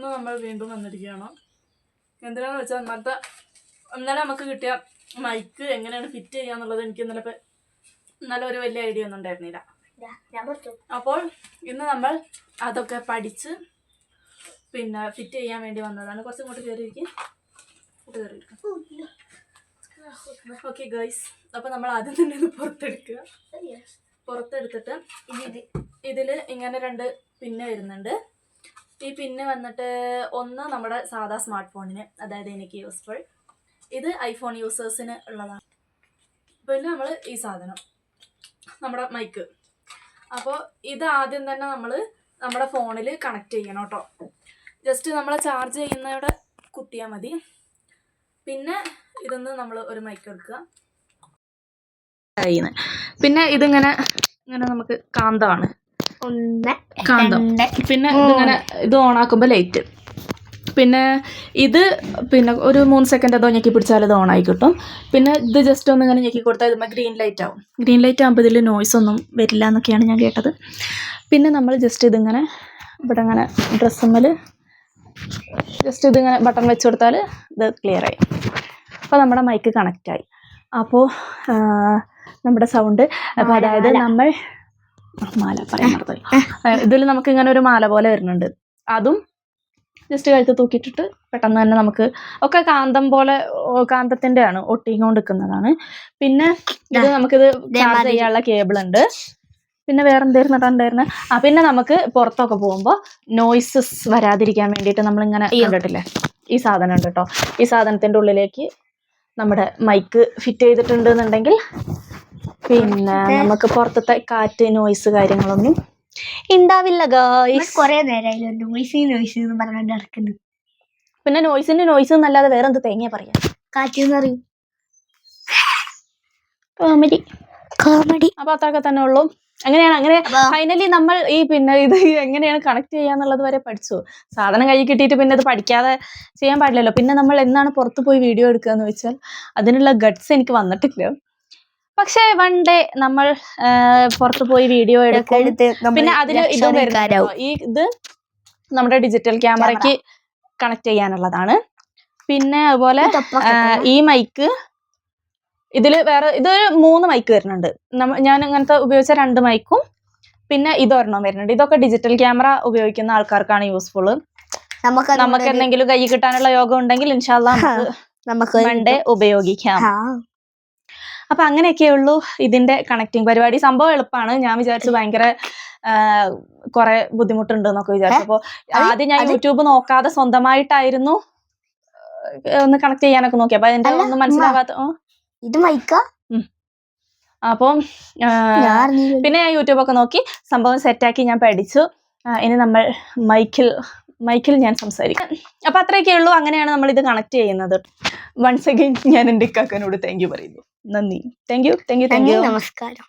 ഇന്ന് നമ്മൾ വീണ്ടും വന്നിരിക്കുകയാണ്. എന്തിനാന്ന് വെച്ചാൽ അന്നത്തെ ഇന്നലെ നമുക്ക് കിട്ടിയ മൈക്ക് എങ്ങനെയാണ് ഫിറ്റ് ചെയ്യാന്നുള്ളത് എനിക്ക് ഇന്നലെ ഇന്നലെ ഒരു വലിയ ഐഡിയ ഒന്നും ഉണ്ടായിരുന്നില്ല. അപ്പോൾ ഇന്ന് നമ്മൾ അതൊക്കെ പഠിച്ച് പിന്നെ ഫിറ്റ് ചെയ്യാൻ വേണ്ടി വന്നതാണ്. കുറച്ചും കൂടി കയറിയിരിക്കും ഓക്കെ ഗൈസ് അപ്പോൾ നമ്മൾ ആദ്യം തന്നെ ഇത് പുറത്തെടുക്കുക. പുറത്തെടുത്തിട്ട് ഇതിൽ ഇതിൽ ഇങ്ങനെ രണ്ട് പിന്നെ വരുന്നുണ്ട്. ഈ പിന്നെ വന്നിട്ട് ഒന്ന് നമ്മുടെ സാധാ സ്മാർട്ട് ഫോണിന് അതായത് എനിക്ക് യൂസ്ഫുൾ ഇത് ഐഫോൺ യൂസേഴ്സിന് ഉള്ളതാണ്. പിന്നെ നമ്മൾ ഈ സാധനം നമ്മുടെ മൈക്ക് അപ്പോൾ ഇത് ആദ്യം തന്നെ നമ്മൾ നമ്മുടെ ഫോണിൽ കണക്ട് ചെയ്യണം കേട്ടോ ജസ്റ്റ് നമ്മൾ ചാർജ് ചെയ്യുന്നവിടെ കുത്തിയാൽ മതി. പിന്നെ ഇതൊന്ന് നമ്മൾ ഒരു മൈക്ക് എടുക്കുക. പിന്നെ ഇതിങ്ങനെ ഇങ്ങനെ നമുക്ക് കാന്തമാണ് ഒന്ന്. കാന്തം. പിന്നെ ഇങ്ങനെ ഇത് ഓണാക്കുമ്പോൾ ലൈറ്റ് പിന്നെ ഇത് പിന്നെ ഒരു മൂന്ന് സെക്കൻഡ് അതോ ഞെക്കി പിടിച്ചാൽ ഇത് ഓണായി കിട്ടും. പിന്നെ ഇത് ജസ്റ്റ് ഒന്ന് ഇങ്ങനെ ഞെക്കി കൊടുത്താൽ ഇതുമ്പോൾ ഗ്രീൻ ലൈറ്റ് ആവും. ഗ്രീൻ ലൈറ്റ് ആകുമ്പോൾ ഇതിൽ നോയ്സ് ഒന്നും വരില്ല എന്നൊക്കെയാണ് ഞാൻ കേട്ടത്. പിന്നെ നമ്മൾ ജസ്റ്റ് ഇതിങ്ങനെ ഇവിടെ ഇങ്ങനെ ഡ്രസ്സുമ്മൽ ജസ്റ്റ് ഇതിങ്ങനെ ബട്ടൺ വെച്ച് കൊടുത്താൽ ഇത് ക്ലിയർ ആയി. അപ്പോൾ നമ്മുടെ മൈക്ക് കണക്റ്റായി അപ്പോൾ നമ്മുടെ സൗണ്ട് അപ്പോൾ അതായത് നമ്മൾ മാല പറയാൻ മറന്നുപോയി. ഇതിൽ നമുക്ക് ഇങ്ങനെ ഒരു മാല പോലെ വരുന്നുണ്ട്. അതും ജസ്റ്റ് കഴുത്ത് തൂക്കിയിട്ടിട്ട് പെട്ടെന്ന് തന്നെ നമുക്ക് ഒക്കെ കാന്തം പോലെ കാന്തത്തിന്റെയാണ് കാന്തത്തിന്റെ ആണ് ഒട്ടിക്കൊണ്ട് നിൽക്കുന്നതാണ് പിന്നെ ഇത് നമുക്കിത് ചാർജ്. ചെയ്യാനുള്ള കേബിൾ ഉണ്ട്. പിന്നെ വേറെ എന്തായിരുന്നു ഉണ്ടായിരുന്നത് ആ പിന്നെ നമുക്ക് പുറത്തൊക്കെ പോകുമ്പോൾ നോയ്സസ് വരാതിരിക്കാൻ വേണ്ടിയിട്ട് നമ്മൾ ഇങ്ങനെ. കണ്ടിട്ടില്ലേ? ഈ സാധനം ഉണ്ട് കേട്ടോ ഈ സാധനത്തിന്റെ ഉള്ളിലേക്ക് നമ്മുടെ മൈക്ക് ഫിറ്റ് ചെയ്തിട്ടുണ്ട് എന്നുണ്ടെങ്കിൽ പിന്നെ നമുക്ക് പുറത്തത്തെ കാറ്റ് നോയ്സ് കാര്യങ്ങളൊന്നും ഉണ്ടാവില്ല ഗായ്സ് കൊറേ നോയ്സി നോയ്സി എന്ന് നടക്കുന്നു. പിന്നെ നോയ്സിന്റെ നോയ്സ് എന്നല്ലാതെ വേറെ എന്ത് തേങ്ങ പറയാ? കാറ്റ് പറയും. കോമഡി കോമഡി അപ്പൊ അത്രയൊക്കെ തന്നെ ഉള്ളൂ. അങ്ങനെയാണ് അങ്ങനെ ഫൈനലി നമ്മൾ ഈ പിന്നെ ഇത് എങ്ങനെയാണ് കണക്ട് ചെയ്യാന്നുള്ളത് വരെ പഠിച്ചു. സാധനം കൈ കിട്ടിയിട്ട് പിന്നെ അത് പഠിക്കാതെ ചെയ്യാൻ പാടില്ലല്ലോ. പിന്നെ നമ്മൾ എന്നാണ് പുറത്ത് പോയി വീഡിയോ എടുക്കുക എന്ന് വെച്ചാൽ അതിനുള്ള ഗട്ട്സ് എനിക്ക് വന്നിട്ടില്ല. പക്ഷേ വൺ ഡേ നമ്മൾ പുറത്തു പോയി വീഡിയോ എടുക്കും. പിന്നെ അതിന് ഇതും വരുന്നുണ്ട് ഈ ഇത് നമ്മുടെ ഡിജിറ്റൽ ക്യാമറയ്ക്ക് കണക്ട് ചെയ്യാനുള്ളതാണ്. പിന്നെ അതുപോലെ. ഈ മൈക്ക് ഇതിൽ വേറെ ഇതൊരു മൂന്ന് മൈക്ക് വരുന്നുണ്ട്. ഞാൻ ഇങ്ങനത്തെ ഉപയോഗിച്ച രണ്ട് മൈക്കും പിന്നെ ഇതൊരെണ്ണം വരുന്നുണ്ട്. ഇതൊക്കെ ഡിജിറ്റൽ ക്യാമറ ഉപയോഗിക്കുന്ന ആൾക്കാർക്കാണ് യൂസ്ഫുൾ നമുക്ക് നമുക്ക് എന്തെങ്കിലും കൈ കിട്ടാനുള്ള യോഗം ഉണ്ടെങ്കിൽ ഇൻഷാല്ല നമുക്ക് വൺഡേ ഉപയോഗിക്കാം. അപ്പൊ അങ്ങനെയൊക്കെയുള്ളൂ ഇതിന്റെ കണക്റ്റിംഗ് പരിപാടി. സംഭവം എളുപ്പമാണ് ഞാൻ വിചാരിച്ചു ഭയങ്കര കുറെ ബുദ്ധിമുട്ടുണ്ട് എന്നൊക്കെ വിചാരിച്ചു അപ്പോൾ ആദ്യം ഞാൻ യൂട്യൂബ് നോക്കാതെ സ്വന്തമായിട്ടായിരുന്നു ഒന്ന് കണക്ട് ചെയ്യാനൊക്കെ നോക്കി. അപ്പൊ അതിന്റെ ഒന്നും മനസ്സിലാവാത്ത ഇത് മൈക്ക? അപ്പം. പിന്നെ ഞാൻ യൂട്യൂബ് ഒക്കെ നോക്കി. സംഭവം സെറ്റാക്കി ഞാൻ പഠിച്ചു. ഇനി നമ്മൾ മൈക്കിൽ മൈക്കിൽ ഞാൻ സംസാരിക്കാം. അപ്പൊ അത്രയൊക്കെ ഉള്ളൂ. അങ്ങനെയാണ് നമ്മൾ ഇത് കണക്ട് ചെയ്യുന്നത്. വൺസ് അഗൈൻ ഞാൻ എന്റെ ഇക്കാക്കനോട് താങ്ക് യു പറയുന്നു. നന്ദി. Thank you thank you thank you നമസ്കാരം.